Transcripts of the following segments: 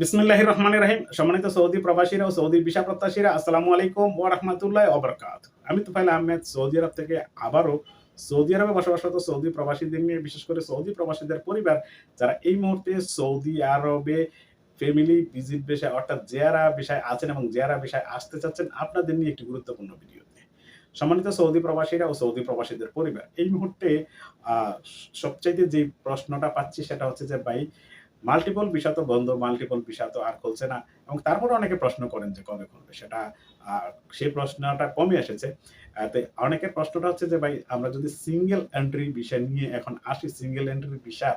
বিসমিল্লাহ রহমান রাহিম। সম্মানিত সৌদি প্রবাসীরা ও সৌদি ভিসা প্রত্যাশীরা, আসসালামু আলাইকুম ও রহমতুল্লাহ অবরকাত আমি তুফাইল আহমেদ, সৌদি আরব থেকে আবারও সৌদি আরবে বসবাসরত সৌদি প্রবাসীদের নিয়ে, বিশেষ করে সৌদি প্রবাসীদের পরিবার, যারা এই মুহূর্তে সৌদি আরবে ফ্যামিলি ভিজিট বিষয়, অর্থাৎ জেয়ারা বিষয় আছেন এবং জেয়ারা বিষয় আসতে চাচ্ছেন, আপনাদের নিয়ে একটি গুরুত্বপূর্ণ ভিডিও সম্মানিত সৌদি প্রবাসীরা ও সৌদি প্রবাসীদের পরিবার, এই মুহূর্তে সবচাইতে যে প্রশ্নটা পাচ্ছি সেটা হচ্ছে যে, ভাই মাল্টিপল ভিসা তো বন্ধ মাল্টিপল ভিসা তো আর খুলছে না। এবং তারপরে অনেকে প্রশ্ন করেন যে কবে খুলবে? সেটা সেই প্রশ্নটা কমে এসেছে। অনেকের প্রশ্নটা হচ্ছে যে, ভাই, আমরা যদি সিঙ্গেল এন্ট্রি ভিসা নিয়ে এখন আসি সিঙ্গেল এন্ট্রি ভিসার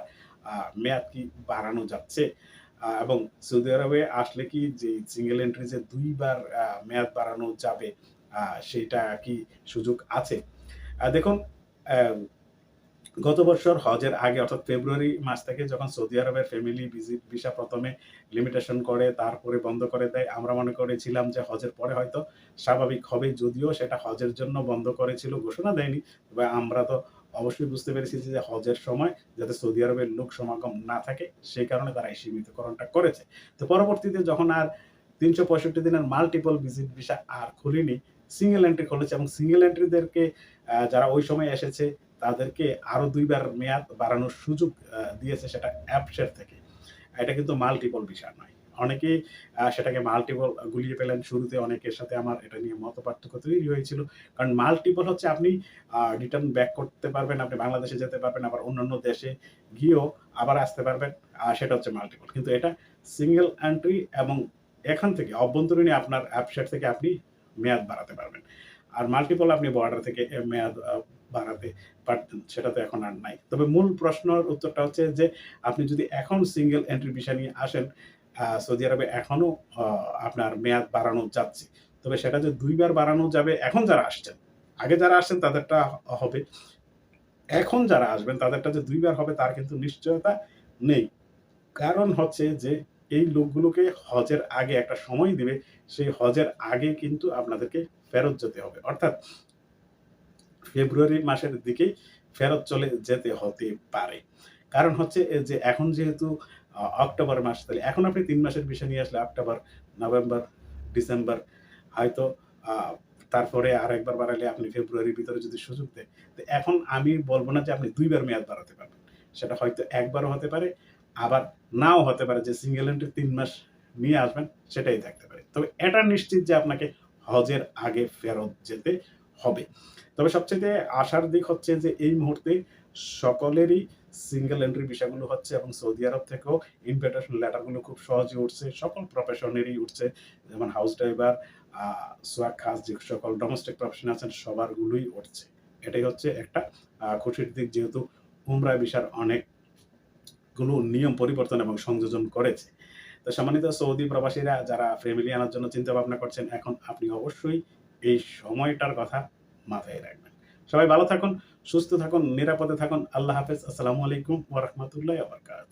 মেয়াদ কি বাড়ানো যাচ্ছে? এবং সৌদি আরবে আসলে কি যে সিঙ্গেল এন্ট্রি যে দুইবার মেয়াদ বাড়ানো যাবে সেটা কি সুযোগ আছে? দেখুন গত বছর হজের আগে, অর্থাৎ ফেব্রুয়ারি মাস থেকে যখন সৌদি আরবের ফ্যামিলি ভিজিট ভিসা প্রথমে লিমিটেশন করে, তারপরে বন্ধ করে দেয়, আমরা মনে করেছিলাম যে হজের পরে হয়তো স্বাভাবিক হবে, যদিও সেটা হজের জন্য বন্ধ করেছিল, ঘোষণা দেয়নি। তবে আমরা তো অবশ্যই বুঝতে পেরেছি যে হজের সময় যাতে সৌদি আরবের লোক সমাগম না থাকে সেই কারণে তারা এই সীমিতকরণটা করেছে। তো পরবর্তীতে যখন আর তিনশো পঁয়ষট্টি দিনের মাল্টিপল ভিজিট ভিসা আর খুলিনি সিঙ্গেল এন্ট্রি খুলেছে এবং সিঙ্গেল এন্ট্রিদেরকে যারা ওই সময় এসেছে তাদেরকে আরও দুইবার মেয়াদ বাড়ানোর সুযোগ দিয়েছে সেটা অ্যাপসের থেকে। এটা কিন্তু মাল্টিপল বিষয় নয়। অনেকেই আহ, সেটাকে মাল্টিপল গুলিয়ে পেলেন শুরুতে অনেকের সাথে আমার এটা নিয়ে মত পার্থক্য তৈরি হয়েছিল। কারণ মাল্টিপল হচ্ছে আপনি রিটার্ন ব্যাক করতে পারবেন আপনি বাংলাদেশে যেতে পারবেন আবার অন্যান্য দেশে গিয়েও আবার আসতে পারবেন। সেটা হচ্ছে মাল্টিপল কিন্তু এটা সিঙ্গেল এন্ট্রি এবং এখান থেকে অভ্যন্তরীণ আপনার অ্যাপসেট থেকে আপনি মেয়াদ বাড়াতে পারবেন। আর মাল্টিপল আপনি বর্ডার থেকে মেয়াদ বাড়াতে পারতেন সেটা তো এখন আর নাই। তবে মূল প্রশ্নের উত্তরটা হচ্ছে যে আপনি যদি এখন সিঙ্গেল এন্ট্রি ভিসা নিয়ে আসেন সৌদি আরবে এখনও আহ, আপনার মেয়াদ বাড়ানো যাচ্ছে। তবে সেটা যে দুইবার বাড়ানো যাবে এখন যারা আসছেন আগে যারা আসছেন তাদেরটা হবে। এখন যারা আসবেন তাদেরটা যে দুইবার হবে তার কিন্তু নিশ্চয়তা নেই। কারণ হচ্ছে যে এই লোকগুলোকে হজের আগে একটা সময় দিবে সেই হজের আগে কিন্তু আপনাদেরকে ফেরত যেতে হবে। অর্থাৎ ফেব্রুয়ারি মাসের দিকেই ফেরত চলে যেতে হতে পারে। কারণ হচ্ছে যে এখন যেহেতু অক্টোবর মাস, তাহলে এখন আপনি তিন মাসের বিষয় নিয়ে আসলে অক্টোবর, নভেম্বর, ডিসেম্বর, হয়তো তারপরে আর একবার বাড়ালে আপনি ফেব্রুয়ারির ভিতরে যদি সুযোগ দেয় তো এখন আমি বলব না যে আপনি দুইবার মেয়াদ বাড়াতে পারবেন। সেটা হয়তো একবারও হতে পারে, আবার নাও হতে পারে যে সিঙ্গেল এন্ট্রি তিন মাস নিয়ে আসবেন, সেটাই থাকতে পারে। তবে এটা নিশ্চিত যে আপনাকে হজের আগে ফেরত যেতে হবে। তবে সবচেয়ে আশার দিক হচ্ছে যে, এই মুহূর্তে সকলেরই সিঙ্গেল এন্ট্রি বিষয়গুলো হচ্ছে এবং সৌদি আরব থেকেও ইনভিটেশন লেটারগুলো খুব সহজে উঠছে, সকল প্রফেশনেরই উঠছে। যেমন হাউস ড্রাইভার সোয়াক খাস, যে সকল ডোমেস্টিক প্রফেশন আছেন, সবারগুলোই উঠছে। এটাই হচ্ছে একটা খুশির দিক যেহেতু উমরা বিষার অনেকগুলো নিয়ম পরিবর্তন এবং সংযোজন করেছে। তো সম্মানিত সৌদি প্রবাসীরা, যারা ফ্যামিলি আনার জন্য চিন্তা ভাবনা করছেন, এখন আপনি অবশ্যই এই সময়টার কথা মাথায় রাখবেন। সবাই ভালো থাকুন, সুস্থ থাকুন, নিরাপদে থাকুন। আল্লাহ হাফেজ। আসসালামু আলাইকুম ওরহমতুল্লাহ আবরকাত